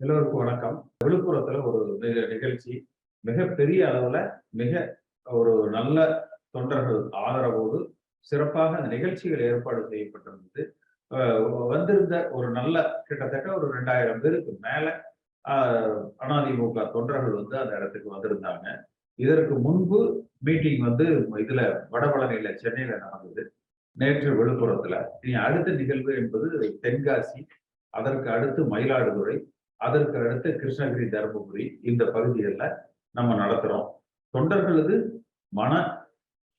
எல்லோருக்கும் வணக்கம். விழுப்புரத்துல ஒரு நிக- நிகழ்ச்சி மிகப்பெரிய அளவுல மிக ஒரு நல்ல தொண்டர்கள் ஆதரவோடு சிறப்பாக அந்த நிகழ்ச்சிகள் ஏற்பாடு செய்யப்பட்டிருந்தது. வந்திருந்த ஒரு நல்ல கிட்டத்தட்ட ஒரு ரெண்டாயிரம் பேருக்கு மேல அதிமுக தொண்டர்கள் வந்து அந்த இடத்துக்கு வந்திருந்தாங்க இதற்கு முன்பு மீட்டிங் வந்து இதுல வடபழனியில சென்னையில நடந்தது நேற்று விழுப்புரத்துல இனி அடுத்த நிகழ்வு என்பது தென்காசி அதற்கு அடுத்து மயிலாடுதுறை அதற்கு அடுத்து கிருஷ்ணகிரி தருமபுரி இந்த பகுதிகளில் நம்ம நடத்துகிறோம் தொண்டர்களது மன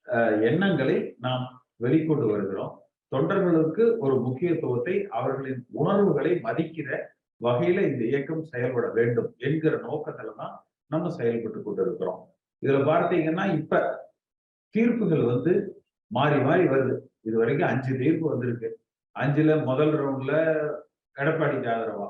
அஹ், எண்ணங்களை நாம் வெளிக்கொண்டு வருகிறோம். தொண்டர்களுக்கு ஒரு முக்கியத்துவத்தை அவர்களின் உணர்வுகளை மதிக்கிற வகையில இந்த இயக்கம் செயல்பட வேண்டும் என்கிற நோக்கத்துல தான் நம்ம செயல்பட்டு கொண்டு இருக்கிறோம் இதுல பார்த்தீங்கன்னா இப்ப தீர்ப்புகள் வந்து மாறி மாறி வருது. இது வரைக்கும் அஞ்சு தீர்ப்பு வந்திருக்கு. அஞ்சுல முதல் ரவுண்ட்ல எடப்பாடிக்கு ஆதரவா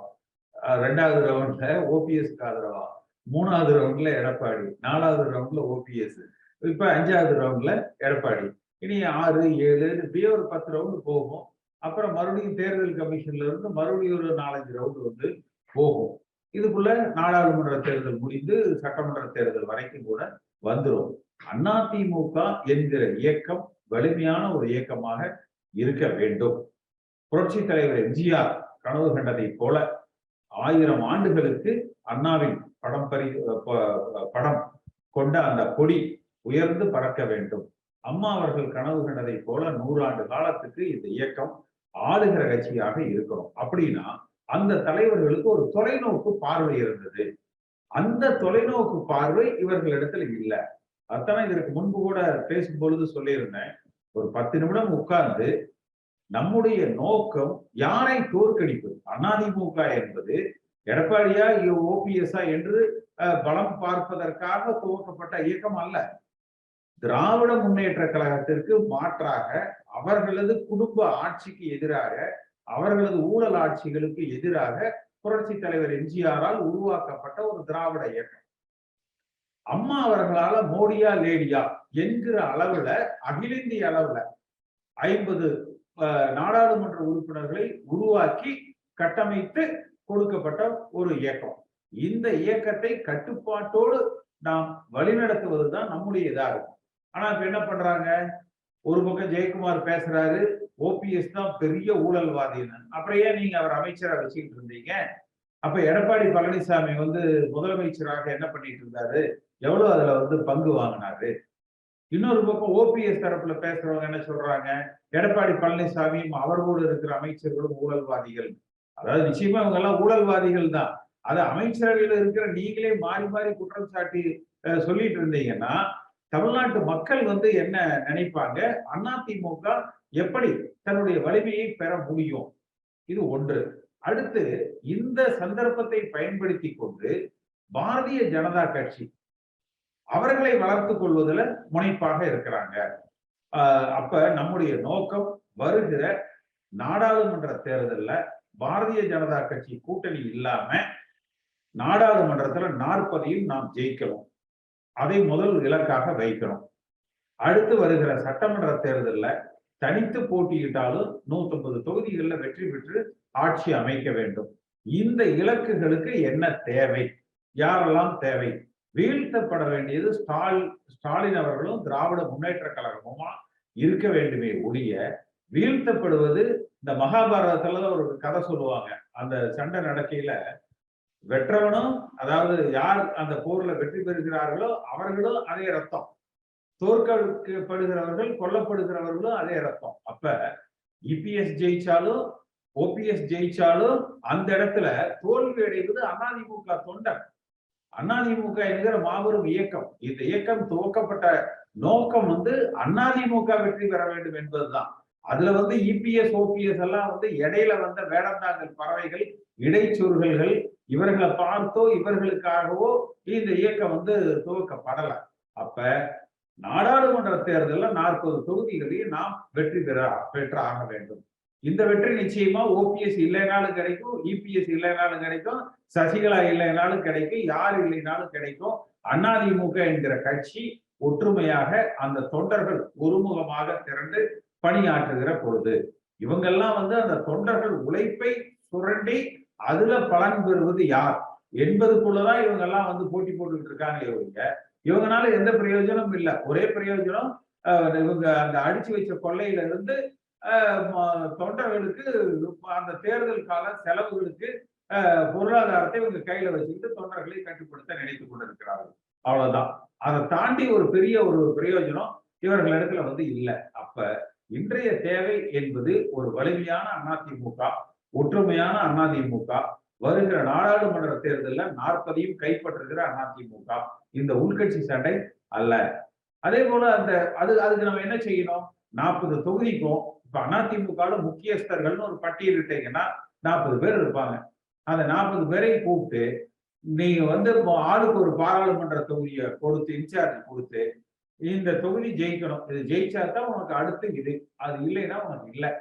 ரெண்டாவது ரவுண்ட்ல ஓபிஎஸ்க்கு ஆதரவா? மூணாவது ரவுண்ட்ல எடப்பாடி. நாலாவது ரவுண்ட்ல ஓபிஎஸ் இப்ப அஞ்சாவது ரவுண்ட்ல எடப்பாடி. இனி ஆறு ஏழு இப்படியே ஒரு பத்து ரவுண்டு போகும். அப்புறம் மறுபடியும் தேர்தல் கமிஷன்ல இருந்து மறுபடியும் ஒரு நாலஞ்சு ரவுண்டு வந்து போகும். இதுக்குள்ள நாடாளுமன்ற தேர்தல் முடிந்து சட்டமன்ற தேர்தல் வரைக்கும் கூட வந்துரும். அதிமுக என்கிற இயக்கம் வலிமையான ஒரு இயக்கமாக இருக்க வேண்டும். புரட்சி தலைவர் எம்ஜிஆர் கனவு கண்டதை போல ஆயிரம் ஆண்டுகளுக்கு அண்ணாவின் படம் பறி ப- படம் கொண்ட அந்த கொடி உயர்ந்து பறக்க வேண்டும். அம்மா அவர்கள் கனவு கண்டதை போல நூறாண்டு காலத்துக்கு இந்த இயக்கம் ஆளுகிற கட்சியாக இருக்கணும் அப்படின்னா அந்த தலைவர்களுக்கு ஒரு தொலைநோக்கு பார்வை இருந்தது. அந்த தொலைநோக்கு பார்வை இவர்களிடத்துல இல்லை. அத்தனை இதற்கு முன்பு கூட பேசும் பொழுது சொல்லியிருந்தேன் ஒரு பத்து நிமிடம் உட்கார்ந்து நம்முடைய நோக்கம் யாரை தோற்கடிப்பது? அதிமுக என்பது எடப்பாடியா ஓபிஎஸ்ஆ என்று அஹ், பலம் பார்ப்பதற்காக துவக்கப்பட்ட இயக்கம் அல்ல. திராவிட முன்னேற்ற கழகத்திற்கு மாற்றாக அவர்களது குடும்ப ஆட்சிக்கு எதிராக அவர்களது ஊழல் ஆட்சிகளுக்கு எதிராக புரட்சி தலைவர் எம்ஜிஆரால் உருவாக்கப்பட்ட ஒரு திராவிட இயக்கம். அம்மா அவர்களால மோடியா லேடியா என்கிற அளவுல அகில இந்திய அளவுல ஐம்பது நாடாளுமன்ற உறுப்பினர்களை உருவாக்கி கட்டமைத்து கொடுக்கப்பட்ட ஒரு இயக்கம். இந்த இயக்கத்தை கட்டுப்பாட்டோடு நாம் வழிநடத்துவதுதான் நம்முடைய இதா இருக்கும். ஆனா இப்ப என்ன பண்றாங்க? ஒரு பக்கம் ஜெயக்குமார் பேசுறாரு ஓபிஎஸ் தான் பெரிய ஊழல்வாதின்னு. அப்புறம் ஏன் நீங்க அவர் அமைச்சரா வச்சுக்கிட்டு இருந்தீங்க? அப்ப எடப்பாடி பழனிசாமி வந்து முதலமைச்சராக என்ன பண்ணிட்டு இருந்தாரு? எவ்வளவு அதுல வந்து பங்கு வாங்கினாரு? இன்னொரு பக்கம் ஓபிஎஸ் தரப்புல பேசுறவங்க என்ன சொல்றாங்க? எடப்பாடி பழனிசாமியும் அவர்களோடு இருக்கிற அமைச்சர்களும் ஊழல்வாதிகள். அதாவது நிச்சயமா இவங்க எல்லாம் ஊழல்வாதிகள் தான். அது அமைச்சரவையில இருக்கிற நீங்களே மாறி மாறி குற்றம் சாட்டி சொல்லிட்டு இருந்தீங்கன்னா தமிழ்நாட்டு மக்கள் வந்து என்ன நினைப்பாங்க? அதிமுக எப்படி தன்னுடைய வலிமையை பெற முடியும்? இது ஒன்று. அடுத்து இந்த சந்தர்ப்பத்தை பயன்படுத்தி கொண்டு பாரதிய ஜனதா கட்சி அவர்களை வளர்த்து கொள்வதில் முனைப்பாக இருக்கிறாங்க. அப்ப நம்முடைய நோக்கம் வருகிற நாடாளுமன்ற தேர்தல்ல பாரதிய ஜனதா கட்சி கூட்டணி இல்லாம நாடாளுமன்றத்துல நாற்பதையும் நாம் ஜெயிக்கணும் அதை முதல் இலக்காக வைக்கணும் அடுத்து வருகிற சட்டமன்ற தேர்தல்ல தனித்து போட்டியிட்டாலும் நூத்தொன்பது தொகுதிகளில் வெற்றி பெற்று ஆட்சி அமைக்க வேண்டும். இந்த இலக்குகளுக்கு என்ன தேவை? யாரெல்லாம் தேவை? வீழ்த்தப்பட வேண்டியது ஸ்டால் ஸ்டாலின் அவர்களும் திராவிட முன்னேற்ற கழகமுமா இருக்க வேண்டுமே ஒழிய வீழ்த்தப்படுவது இந்த மகாபாரதத்துல ஒரு கதை சொல்லுவாங்க. அந்த சண்டை நடக்கையில வெற்றவனும் அதாவது யார் அந்த போர்ல வெற்றி பெறுகிறார்களோ அவர்களும் அதே ரத்தம். தோற்கப்படுகிறவர்கள் கொல்லப்படுகிறவர்களும் அதே ரத்தம். அப்ப இபிஎஸ் ஜெயிச்சாலும் ஓபிஎஸ் ஜெயிச்சாலும் அந்த இடத்துல தோல்வி அடைவது அதிமுக தொண்டர் அதிமுக என்கிற மாபெரும் இயக்கம் இந்த இயக்கம் துவக்கப்பட்ட நோக்கம் வந்து அதிமுக வெற்றி பெற வேண்டும் என்பதுதான். அதுல வந்து இபிஎஸ் ஓபிஎஸ் எல்லாம் வந்து இடையில வந்த வேடந்தாங்கல் பறவைகள் இடைச்சொருகல்கள் இவர்களை பார்த்தோ இவர்களுக்காகவோ இந்த இயக்கம் வந்து துவக்கப்படல. அப்ப நாடாளுமன்ற தேர்தலில் நாற்பது தொகுதிகளையும் நாம் வெற்றி பெற பெற்று ஆக வேண்டும். இந்த வெற்றி நிச்சயமா ஓபிஎஸ் இல்லைனாலும் கிடைக்கும் இபிஎஸ் இல்லைனாலும் கிடைக்கும் சசிகலா இல்லைனாலும் கிடைக்கும் யார் இல்லைனாலும் கிடைக்கும். அதிமுக என்கிற கட்சி ஒற்றுமையாக அந்த தொண்டர்கள் ஒருமுகமாக திரண்டு பணியாற்றுகிற பொழுது இவங்கெல்லாம் வந்து அந்த தொண்டர்கள் உழைப்பை சுரண்டி அதுல பலன் பெறுவது யார்? என்பதுக்குள்ளதான் இவங்கெல்லாம் வந்து போட்டி போட்டுக்கிட்டு இருக்காங்க இவங்க இவங்கனால எந்த பிரயோஜனமும் இல்லை. ஒரே பிரயோஜனம் இவங்க அந்த அடிச்சு வச்ச கொள்ளையில இருந்து தொண்டர்களுக்கு அந்த தேர்தல் கால செலவுகளுக்கு பொருளாதாரத்தை இவங்க கையில வச்சுக்கிட்டு தொண்டர்களை கட்டுப்படுத்த நினைத்து கொண்டிருக்கிறார்கள். அவ்வளவுதான். அதை தாண்டி ஒரு பெரிய ஒரு பிரயோஜனம் இவர்களிடத்துல வந்து இல்லை. அப்ப இன்றைய தேவை என்பது ஒரு வலிமையான அதிமுக ஒற்றுமையான அதிமுக வருகிற நாடாளுமன்ற தேர்தலில் நாற்பதையும் கைப்பற்றுகிற அதிமுக. இந்த உள்கட்சி சண்டை அல்ல. அதே போல அந்த அது அதுக்கு நம்ம என்ன செய்யணும்? நாற்பது தொகுதிக்கும் இப்ப அதிமுக முக்கியஸ்தர்கள்னு ஒரு பட்டியலிட்டீங்கன்னா நாற்பது பேர் இருப்பாங்க. அந்த நாற்பது பேரையும் கூப்பிட்டு நீங்க வந்து இப்போ ஆளுக்கு ஒரு பாராளுமன்ற தொகுதியை கொடுத்து இன்சார்ஜ் கொடுத்து இந்த தொகுதி ஜெயிக்கணும். இது ஜெயிச்சா தான் உனக்கு அடுத்து இது. அது இல்லைன்னா உனக்கு இல்லை.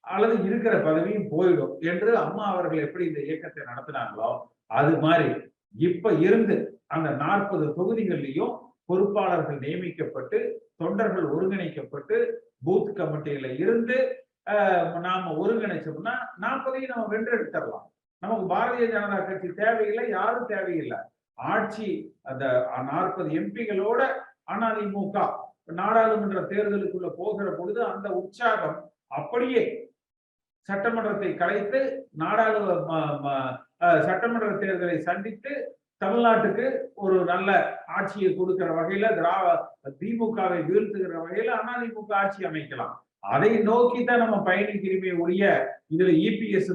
அல்லது இருக்கிற பதவியும் போயிடும் என்று அம்மா அவர்கள் எப்படி இந்த இயக்கத்தை நடத்தினாங்களோ அது மாதிரி. இப்ப இருந்து அந்த நாற்பது தொகுதிகள்லையும் பொறுப்பாளர்கள் நியமிக்கப்பட்டு தொண்டர்கள் ஒருங்கிணைக்கப்பட்டு பூத் கமிட்டியில இருந்து நாம ஒருங்கிணைச்சோம்னா நாற்பதையும் நம்ம வென்றெடுத்துடலாம். நமக்கு பாரதிய ஜனதா கட்சி தேவையில்லை யாரும் தேவையில்லை. ஆட்சி அந்த நாற்பது எம்பிகளோட அதிமுக நாடாளுமன்ற தேர்தலுக்குள்ள போகிற பொழுது அந்த உற்சாகம் அப்படியே சட்டமன்றத்தை கலைத்து நாடாளு ம- சட்டமன்ற தேர்தலை சந்தித்து தமிழ்நாட்டுக்கு ஒரு நல்ல ஆட்சியை கொடுக்கிற வகையில திராவ திமுகவை வீழ்த்துகிற வகையில அதிமுக ஆட்சி அமைக்கலாம். அதை நோக்கி தான் நம்ம பயணிக்கிறமே ஒழிய இதுல இபிஎஸ்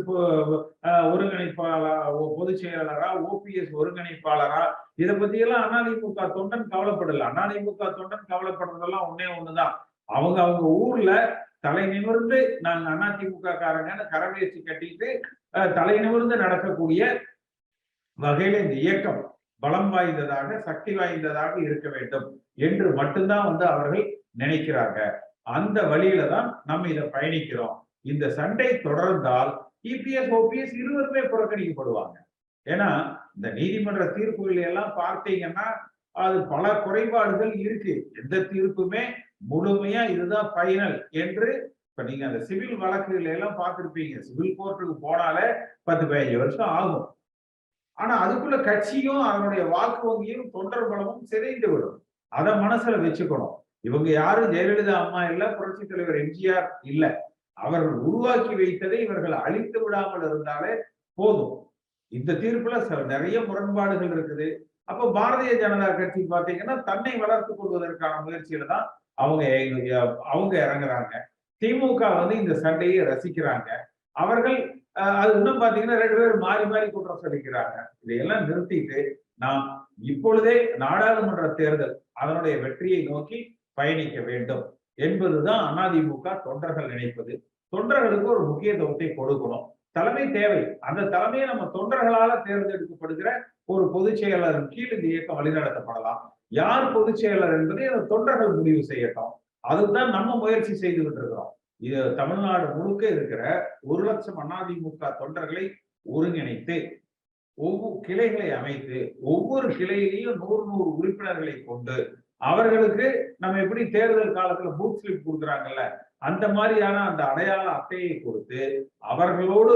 ஒருங்கிணைப்பாளரா பொதுச் செயலாளரா ஓபிஎஸ் ஒருங்கிணைப்பாளரா இதை பத்தி எல்லாம் அதிமுக தொண்டன் கவலைப்படல. அதிமுக தொண்டன் கவலைப்படுறதெல்லாம் ஒன்னே ஒண்ணுதான். அவங்க அவங்க ஊர்ல தலை நிமிர்ந்து நாங்க அதிமுக காரங்கன்னு கரவேசி கட்டிட்டு தலை நிமிர்ந்து நடக்கக்கூடிய வகையில இந்த இயக்கம் பலம் வாய்ந்ததாக சக்தி வாய்ந்ததாக இருக்க வேண்டும் என்று மட்டும்தான் வந்து அவர்கள் நினைக்கிறாங்க அந்த வழியில தான் நம்ம இதை பயணிக்கிறோம். இந்த சண்டை தொடர்ந்தால் இபிஎஸ் ஓபிஎஸ் இருவருமே புறக்கணிக்கப்படுவாங்க. ஏன்னா இந்த நீதிமன்ற தீர்ப்புகள் எல்லாம் பார்த்தீங்கன்னா அது பல குறைபாடுகள் இருக்கு. எந்த தீர்ப்புமே முழுமையா இதுதான் ஃபைனல் என்று இப்ப நீங்க அந்த சிவில் வழக்குகள் எல்லாம் பார்த்திருப்பீங்க. சிவில் கோர்ட்டுக்கு போனாலே பத்து பதினஞ்சு வருஷம் ஆகும். ஆனா அதுக்குள்ள கட்சியும் அதனுடைய வாக்கு வங்கியும் தொண்டர் பலமும் சிதைந்து விடும். அதை மனசுல வச்சுக்கணும். இவங்க யாரும் ஜெயலலிதா அம்மா இல்ல புரட்சி தலைவர் எம்ஜிஆர் இல்ல. அவர்கள் உருவாக்கி வைத்ததை இவர்கள் அழித்து விடாமல் இருந்தாலே போதும். இந்த தீர்ப்புல சில நிறைய முரண்பாடுகள் இருக்குது. அப்ப பாரதிய ஜனதா கட்சி பாத்தீங்கன்னா தன்னை வளர்த்து கொள்வதற்கான முயற்சியில தான் அவங்க அவங்க இறங்குறாங்க. திமுக வந்து இந்த சண்டையை ரசிக்கிறாங்க. அவர்கள் அது இன்னும் பாத்தீங்கன்னா ரெண்டு பேரும் மாறி மாறி குற்றம் சொல்லிக்கிறாங்க. இதையெல்லாம் நிறுத்திட்டு நாம் இப்பொழுதே நாடாளுமன்ற தேர்தல் அதனுடைய வெற்றியை நோக்கி பயணிக்க வேண்டும் என்பதுதான் அதிமுக தொண்டர்கள் நினைப்பது. தொண்டர்களுக்கு ஒரு முக்கியத்துவத்தை கொடுக்கணும். தலைமை தேவை. அந்த தலைமையை நம்ம தொண்டர்களால தேர்ந்தெடுக்கப்படுகிற ஒரு பொதுச் செயலரின் கீழ் இந்த இயக்கம் வழிநடத்தப்படலாம். யார் பொதுச் செயலர் என்பதை அந்த தொண்டர்கள் முடிவு செய்யட்டும். அதுதான் நம்ம முயற்சி செய்துகிட்டு இருக்கிறோம். இது தமிழ்நாடு முழுக்க இருக்கிற ஒரு லட்சம் அதிமுக தொண்டர்களை ஒருங்கிணைத்து ஒவ்வொரு கிளைகளை அமைத்து ஒவ்வொரு கிளையிலையும் நூறு நூறு உறுப்பினர்களை கொண்டு அவர்களுக்கு நம்ம எப்படி தேர்தல் காலத்துல பூத் ஸ்லிப் கொடுக்குறாங்கல்ல அந்த மாதிரியான அந்த அடையாள அட்டையை கொடுத்து அவர்களோடு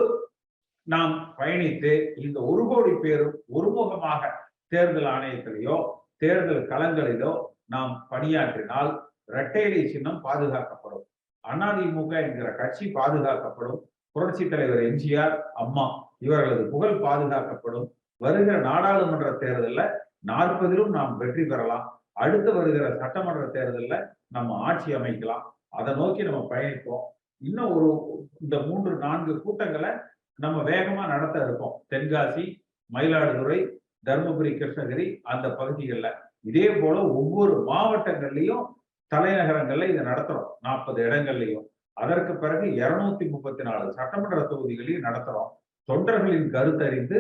நாம் பயணித்து இந்த ஒரு கோடி பேரும் ஒருமுகமாக தேர்தல் ஆணையத்திலேயோ தேர்தல் களங்களிலோ நாம் பணியாற்றினால் இரட்டையிலை சின்னம் பாதுகாக்கப்படும். அதிமுக என்கிற கட்சி பாதுகாக்கப்படும். புரட்சி தலைவர் எம்ஜிஆர் அம்மா இவர்களது புகழ் பாதுகாக்கப்படும். வருகிற நாடாளுமன்ற தேர்தலில் நாற்பதிலும் நாம் வெற்றி பெறலாம். அடுத்து வருகிற சட்டமன்ற தேர்தலில் நம்ம ஆட்சி அமைக்கலாம். அதை நோக்கி நம்ம பயணிப்போம். இன்னும் ஒரு இந்த மூன்று நான்கு கூட்டங்களை நம்ம வேகமா நடத்த இருக்கோம். தென்காசி மயிலாடுதுறை தருமபுரி கிருஷ்ணகிரி அந்த பகுதிகளில். இதே போல ஒவ்வொரு மாவட்டங்கள்லயும் தலைநகரங்கள்ல இதை நடத்துறோம். நாற்பது இடங்கள்லயும். அதற்கு பிறகு இருநூத்தி முப்பத்தி நாலு சட்டமன்ற தொகுதிகளையும் நடத்துறோம். தொண்டர்களின் கருத்தறிந்து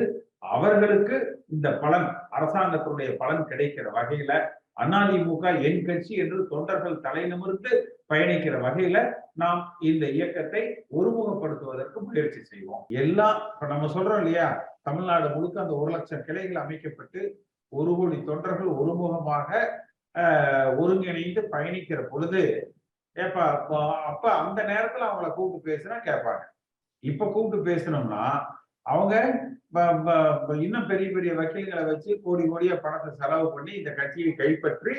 அவர்களுக்கு இந்த பலன் அரசாங்கத்தினுடைய பலன் கிடைக்கிற வகையில அதிமுக என் கட்சி என்று தொண்டர்கள் தலை நிமிர்ந்து பயணிக்கிற வகையில நாம் இந்த இயக்கத்தை ஒருமுகப்படுத்துவதற்கு முயற்சி செய்வோம். எல்லாம் இப்ப நம்ம சொல்றோம் இல்லையா தமிழ்நாடு முழுக்க அந்த ஒரு லட்சம் கிளைகள் அமைக்கப்பட்டு ஒரு கோடி தொண்டர்கள் ஒருமுகமாக ஒருங்கிணைந்து பயணிக்கிற பொழுது கேட்பா அப்ப- அந்த நேரத்துல அவங்கள கூப்பிட்டு பேசினா கேட்பாங்க இப்ப கூப்பிட்டு பேசினோம்னா அவங்க இன்னும் பெரிய பெரிய வக்கீல்களை வச்சு கோடி கோடியா பணத்தை செலவு பண்ணி இந்த கட்சியை கைப்பற்றி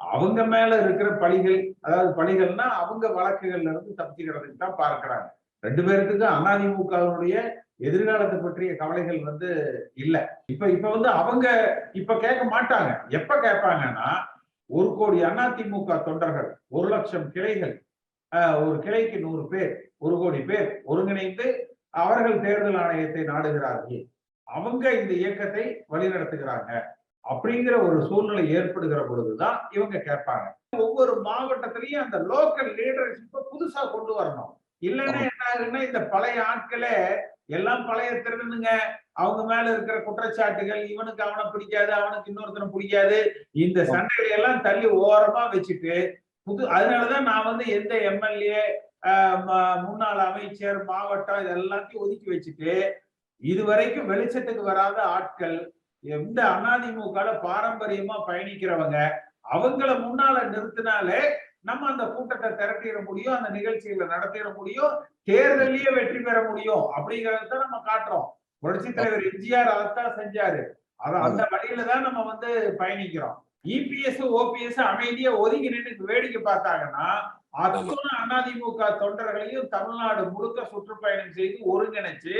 அவங்க மேல இருக்கிற பழிகள் அதாவது பழிகள்னா அவங்க வழக்குகள்ல இருந்து தப்பிச்சுக்கிறதுக்கு தான் பார்க்கிறாங்க. ரெண்டு பேருக்கு அதிமுகவினுடைய எதிர்காலத்தை பற்றிய கவலைகள் வந்து இல்ல. இப்ப இப்ப வந்து அவங்க இப்ப கேட்க மாட்டாங்க. எப்ப கேட்பாங்கன்னா ஒரு கோடி அதிமுக தொண்டர்கள் ஒரு லட்சம் கிளைகள் ஒரு கிளைக்கு நூறு பேர் ஒரு கோடி பேர் ஒருங்கிணைந்து அவர்கள் தேர்தல் ஆணையத்தை நாடுகிறார்கள் அவங்க இந்த இயக்கத்தை வழிநடத்துகிறாங்க அப்படிங்கிற ஒரு சூழ்நிலை ஏற்படுகிற பொழுதுதான் இவங்க கேட்பாங்க. ஒவ்வொரு மாவட்டத்திலையும் அந்த லோக்கல் லீடர்ஷிப்பை புதுசா கொண்டு வரணும். இல்லைன்னா என்ன ஆகுன்னா இந்த பழைய ஆட்களே எல்லாம் பழைய திருடனுங்க. அவங்க மேல இருக்கிற குற்றச்சாட்டுகள் இவனுக்கு அவனை பிடிக்காது அவனுக்கு இன்னொருத்தனை பிடிக்காது இந்த சண்டைகளை எல்லாம் தள்ளி ஓரமா வச்சுட்டு புது அதனாலதான் நான் வந்து எந்த எம்எல்ஏ முன்னாள் அமைச்சர் மாவட்டம் இது எல்லாத்தையும் ஒதுக்கி வச்சுட்டு இதுவரைக்கும் வெளிச்சத்துக்கு வராத ஆட்கள் எந்த அதிமுக பாரம்பரியமா பயணிக்கிறவங்க அவங்கள முன்னால நிறுத்தினாலே நம்ம அந்த கூட்டத்தை திரட்டிட முடியும் அந்த நிகழ்ச்சிகளை நடத்திட முடியும் தேர்தலையே வெற்றி பெற முடியும் அப்படிங்கறத நம்ம காட்டுறோம். புரட்சி தலைவர் எம்ஜிஆர் அதைத்தான் செஞ்சாரு. அத அந்த வழியில தான் நம்ம வந்து பயணிக்கிறோம். இபிஎஸ் ஓபிஎஸ் அமைதியா ஒதுங்கி நின்று வேடிக்கை பார்த்தாங்கன்னா அத்தனை அதிமுக தொண்டர்களையும் தமிழ்நாடு முழுக்க சுற்றுப்பயணம் செய்து ஒருங்கிணைச்சு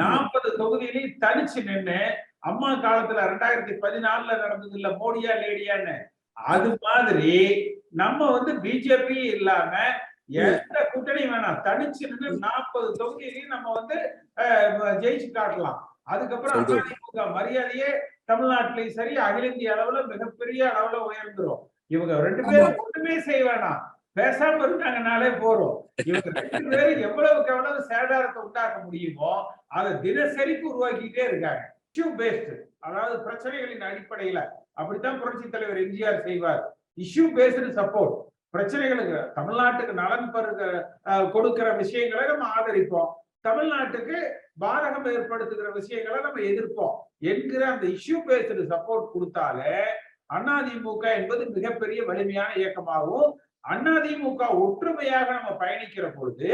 நாற்பது தொகுதியிலையும் தனிச்சு நின்னு அம்மா காலத்துல ரெண்டாயிரத்தி பதினாலுல நடந்தது இல்ல மோடியா லேடியான்னு. அது மாதிரி நம்ம வந்து பிஜேபி இல்லாம எந்த கூட்டணி வேணாம். தனிச்சு நின்று நாற்பது தொகுதியிலையும் நம்ம வந்து ஜெயிச்சு காட்டலாம். அதுக்கப்புறம் மரியாதையே தமிழ்நாட்டிலையும் சரி அகில இந்திய அளவுல மிகப்பெரிய அளவுல உயர்ந்துரும். இவங்க ரெண்டு பேரும் ஒண்ணுமே செய்ய வேணாம். பேசாம இருக்காங்கனாலே போறோம் இவங்க ரெண்டு பேரும் எவ்வளவுக்கு எவ்வளவு சேதாரத்தை உண்டாக்க முடியுமோ அதை தினசரிக்கு உருவாக்கிட்டே இருக்காங்க. இஷ்யூ பேஸ்ட் அதாவது பிரச்சனைகளின் அடிப்படையில. அப்படித்தான் புரட்சி தலைவர் எம்ஜிஆர் செய்வார். இஷ்யூ பேஸ்டு சப்போர்ட் பிரச்சனைகளுக்கு தமிழ்நாட்டுக்கு நலன் பெருக கொடுக்கிற விஷயங்களை நம்ம ஆதரிப்போம். தமிழ்நாட்டுக்கு பாதகம் ஏற்படுத்துகிற விஷயங்களை நம்ம எதிர்ப்போம். என்கிற அந்த இஷ்யூ பேஸ்டு சப்போர்ட் கொடுத்தாலே அதிமுக என்பது மிகப்பெரிய வலிமையான இயக்கமாகவும் அதிமுக ஒற்றுமையாக நம்ம பயணிக்கிற பொழுது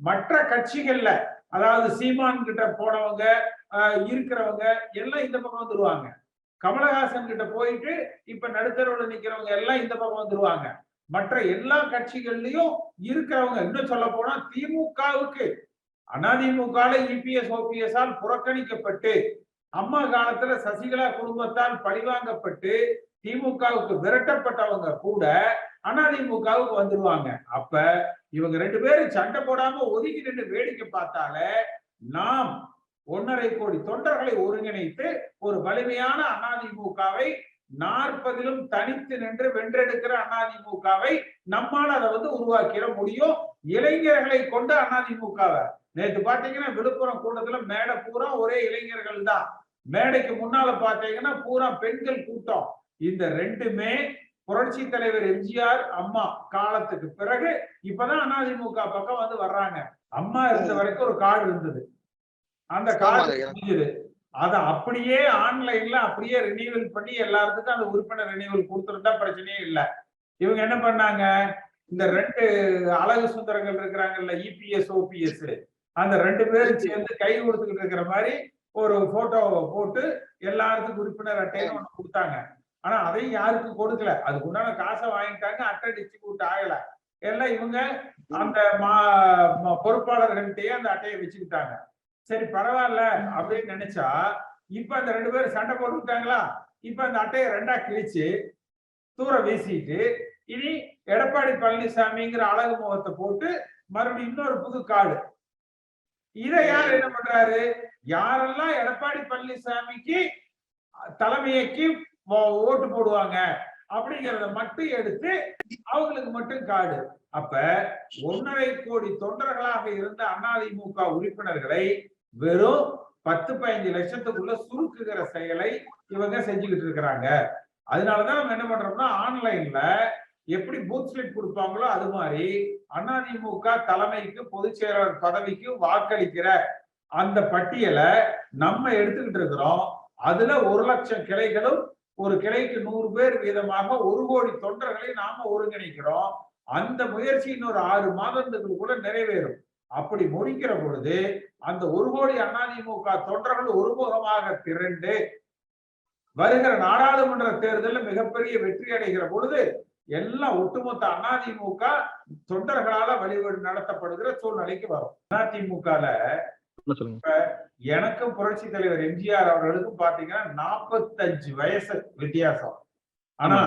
மற்ற கட்சிகள்ல அதாவது சீமான் கிட்ட போனவங்க ஆஹ், இருக்கிறவங்க எல்லாம் இந்த பக்கம் வந்துருவாங்க. கமலஹாசன் கிட்ட போயிட்டு இப்ப நடுத்தரவுல நிக்கிறவங்க எல்லாம் இந்த பக்கம் வந்துருவாங்க. மற்ற எல்லா கட்சிகள்லயும் இருக்கிறவங்க இன்னும் சொல்ல போனா திமுகவுக்கு அதிமுக இபிஎஸ் ஓபிஎஸ் ஆல் புறக்கணிக்கப்பட்டு அம்மா காலத்துல சசிகலா குடும்பத்தால் பழிவாங்கப்பட்டு திமுகவுக்கு விரட்டப்பட்டவங்க கூட அதிமுகவுக்கு வந்துருவாங்க. அப்ப இவங்க ரெண்டு பேரும் சண்டை போடாம ஒதுக்கி நின்று வேடிக்கை பார்த்தாலே நாம் ஒன்னரை கோடி தொண்டர்களை ஒருங்கிணைத்து ஒரு வலிமையான அதிமுகவை நாற்பதிலும் தனித்து நின்று வென்றெடுக்கிற அதிமுகவை நம்மால் அதை வந்து உருவாக்கிட முடியும். இளைஞர்களை கொண்டு அதிமுகவை நேற்று பாத்தீங்கன்னா விழுப்புரம் கூட்டத்துல மேடை பூரா ஒரே இளைஞர்கள் தான். மேடைக்கு முன்னால பாத்தீங்கன்னா பூரா பெண்கள் கூட்டம். இந்த ரெண்டுமே புரட்சி தலைவர் எம்ஜிஆர் அம்மா காலத்துக்கு பிறகு இப்பதான் அதிமுக பக்கம் வந்து வர்றாங்க. அம்மா இருந்த வரைக்கும் ஒரு கார்டு இருந்தது. அந்த கார்டு எனக்கு- முடிஞ்சது அதை அப்படியே ஆன்லைன்ல அப்படியே ரினியூவல் பண்ணி எல்லாத்துக்கும் அந்த உறுப்பினர் ரினியூவல் கொடுத்துருந்தா பிரச்சனையே இல்ல. இவங்க என்ன பண்ணாங்க? இந்த ரெண்டு அழகு சுந்தரங்கள் இருக்கிறாங்கல்ல E இபிஎஸ் ஓபிஎஸ் அந்த ரெண்டு பேரும் சேர்ந்து கை கொடுத்துக்கிட்டு இருக்கிற மாதிரி ஒரு போட்டோவை போட்டு எல்லாத்துக்கும் உறுப்பினர் அட்டைன்னு ஒண்ணு கொடுத்தாங்க. ஆனா அதையும் யாருக்கும் கொடுக்கல. அதுக்கு உண்டான காசை வாங்கிட்டாங்க அட்டை டிஸ்ட்ரிபியூட் ஆகல. எல்லாம் இவங்க அந்த மா ம- பொறுப்பாளர்கள்ட்டயே அந்த அட்டையை வச்சுக்கிட்டாங்க. சரி பரவாயில்ல அப்படின்னு நினைச்சா இப்ப அந்த ரெண்டு பேரும் சண்டை போட்டுக்கிட்டாங்களா? இப்ப அந்த அட்டையை ரெண்டா கிழிச்சு தூர வீசிட்டு இனி எடப்பாடி பழனிசாமிங்கிற அழகு முகத்தை போட்டு மறுபடியும் இன்னொரு புது காடு. இதை யார் என்ன பண்றாரு? யாரெல்லாம் எடப்பாடி பழனிசாமிக்கு தலைமையைக்கு ஓட்டு போடுவாங்க அப்படிங்கறத மட்டும் எடுத்து அவங்களுக்கு மட்டும் காடு. அப்ப ஒன்னரை கோடி தொண்டர்களாக இருந்த அதிமுக உறுப்பினர்களை வெறும் பத்து பதினஞ்சு லட்சத்துக்குள்ள சுருக்குகிற செயலை இவங்க செஞ்சுக்கிட்டு இருக்கிறாங்க. அதனாலதான் நம்ம என்ன பண்றோம்னா ஆன்லைன்ல எப்படி பூத் ஸ்லிப் கொடுப்பாங்களோ அது மாதிரி அதிமுக தலைமைக்கு பொதுச் செயலாளர் பதவிக்கு வாக்களிக்கிற அந்த பட்டியலை நம்ம எடுத்துக்கிட்டு இருக்கிறோம். அதுல ஒரு லட்சம் கிளைகளும் ஒரு கிளைக்கு நூறு பேர் வீதமாக ஒரு கோடி தொண்டர்களை நாம ஒருங்கிணைக்கிறோம். அந்த முயற்சி இன்னொரு ஆறு மாதத்துக்குள்ள நிறைவேறும். அப்படி முடிக்கிற பொழுது அந்த ஒரு கோடி அதிமுக தொண்டர்கள் ஒருமுகமாக திரண்டு வருகிற நாடாளுமன்ற தேர்தலில் மிகப்பெரிய வெற்றி அடைகிற பொழுது எல்லாம் ஒட்டுமொத்த அதிமுக தொண்டர்களால வழிவழி நடத்தப்படுகிற சூழ்நிலைக்கு வரும். அதிமுகல எனக்கும் புரட்சி தலைவர் எம்ஜிஆர் அவர்களுக்கும் பாத்தீங்கன்னா நாற்பத்தஞ்சு வயசு வித்தியாசம். ஆனா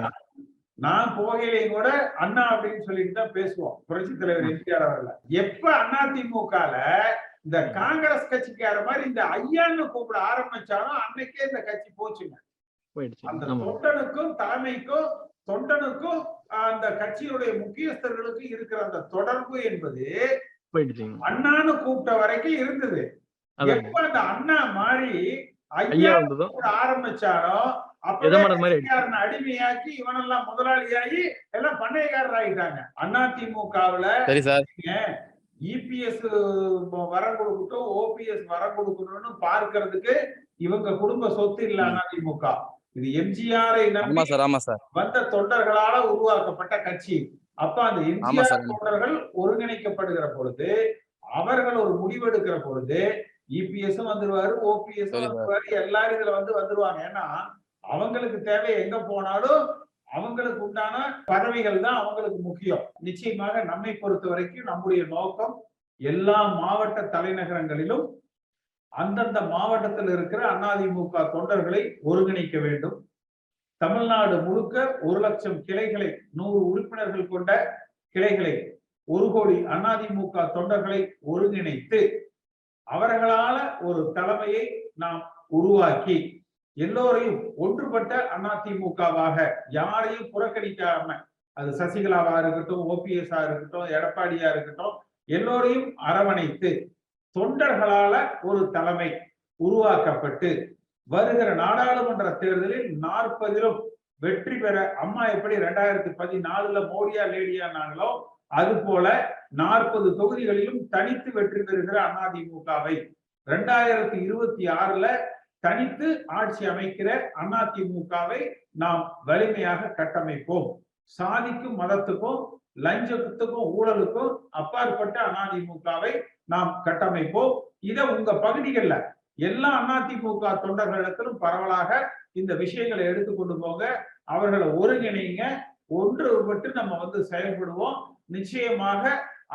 நான் போகையிலையும் கூட அண்ணா அப்படின்னு சொல்லிட்டு தான் பேசுவோம். புரட்சி தலைவர் எம்ஜிஆர் அவர்கள் எப்ப அதிமுகல இந்த காங்கிரஸ் கட்சிக்கார மாதிரி இந்த ஐயான்னு கூப்பிட ஆரம்பிச்சாலும் அன்னைக்கே இந்த கட்சி போச்சுங்க. அந்த தொண்டனுக்கும் தலைமைக்கும் தொண்டனுக்கும் அந்த கட்சியுடைய முக்கியஸ்தர்களுக்கும் இருக்கிற அந்த தொடர்பு என்பது அண்ணான்னு கூப்பிட்ட வரைக்கும் இருந்தது. எப்ப அந்த அண்ணா மாறி ஐயா ஐயா அடிமையாக்கி இவனெல்லாம் முதலாளியாகி எல்லாம் பண்ணையக்காரர் ஆயிட்டாங்க அண்ணா திமுகவுல சரி சார். இபிஎஸ் வரம் கொடுக்கட்டும் ஓபிஎஸ் வரம் கொடுக்கணும்னு பார்க்கிறதுக்கு இவங்க குடும்ப சொத்து இல்ல அதிமுக இது எம்ஜிஆரை வந்த தொண்டர்களால உருவாக்கப்பட்ட கட்சி. அப்ப அந்த எம்ஜிஆர். தொண்டர்கள் ஒருங்கிணைக்கப்படுகிற பொழுது அவர்கள் ஒரு முடிவெடுக்கிற பொழுது இபிஎஸ் வந்துருவாரு ஓபிஎஸ். வந்துருவாரு எல்லாரும் இதுல வந்து வந்துருவாங்க. ஏன்னா அவங்களுக்கு தேவை எங்க போனாலும் அவங்களுக்கு உண்டான பறவைகள் தான் அவங்களுக்கு முக்கியம். நிச்சயமாக நம்மை பொறுத்த வரைக்கும் நம்முடைய நோக்கம் எல்லா மாவட்ட தலைநகரங்களிலும் அந்தந்த மாவட்டத்தில் இருக்கிற அதிமுக தொண்டர்களை ஒருங்கிணைக்க வேண்டும். தமிழ்நாடு முழுக்க ஒரு லட்சம் கிளைகளை நூறு உறுப்பினர்கள் கொண்ட கிளைகளை ஒரு கோடி அதிமுக தொண்டர்களை ஒருங்கிணைத்து அவர்களால ஒரு தலைமையை நாம் உருவாக்கி எல்லோரையும் ஒன்றுபட்ட அதிமுகவாக யாரையும் புறக்கணிக்காம அது சசிகலாவா இருக்கட்டும் ஓபிஎஸ்ஆ இருக்கட்டும் எடப்பாடியா இருக்கட்டும் எல்லோரையும் அரவணைத்து தொண்டர்களால ஒரு தலைமை உருவாக்கப்பட்டு வருகிற நாடாளுமன்ற தேர்தலில் நாற்பதிலும் வெற்றி பெற அம்மா எப்படி ரெண்டாயிரத்தி பதினாலுல மோடியா லேடியானாங்களோ அது போல நாற்பது தொகுதிகளிலும் தனித்து வெற்றி பெறுகிற அதிமுகவை ரெண்டாயிரத்தி இருபத்தி ஆறுல தனித்து ஆட்சி அமைக்கிற அதிமுகவை நாம் வலிமையாக கட்டமைப்போம். சாதிக்கும் மதத்துக்கும் லஞ்சத்துக்கும் ஊழலுக்கும் அப்பாற்பட்ட அதிமுகவை நாம் கட்டமைப்போம். இதை உங்க பகுதிகளில் எல்லா அதிமுக தொண்டர்களிடத்திலும் பரவலாக இந்த விஷயங்களை எடுத்துக்கொண்டு போங்க. அவர்களை ஒருங்கிணைங்க. ஒன்றுபட்டு நம்ம வந்து செயல்படுவோம். நிச்சயமாக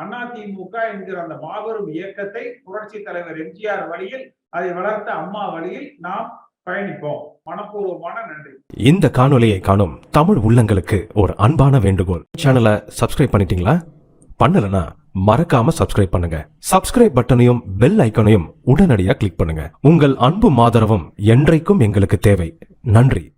அதிமுக என்கிற அந்த மாபெரும் இயக்கத்தை புரட்சி தலைவர் எம்ஜிஆர் வழியில் அதை வளர்த்த அம்மா வழியில் நாம் பயணிப்போம். மனப்பூர்வமான நன்றி. இந்த காணொலியை காணும் தமிழ் உள்ளங்களுக்கு ஒரு அன்பான வேண்டுகோள். சேனலை சப்ஸ்கிரைப் பண்ணிட்டீங்களா? பண்ணலனா மறக்காம சப்ஸ்கிரைப் பண்ணுங்க. சப்ஸ்கிரைப் பட்டனையும் பெல் ஐக்கனையும் உடனடியாக கிளிக் பண்ணுங்க. உங்கள் அன்பும் ஆதரவும் என்றைக்கும் எங்களுக்கு தேவை. நன்றி.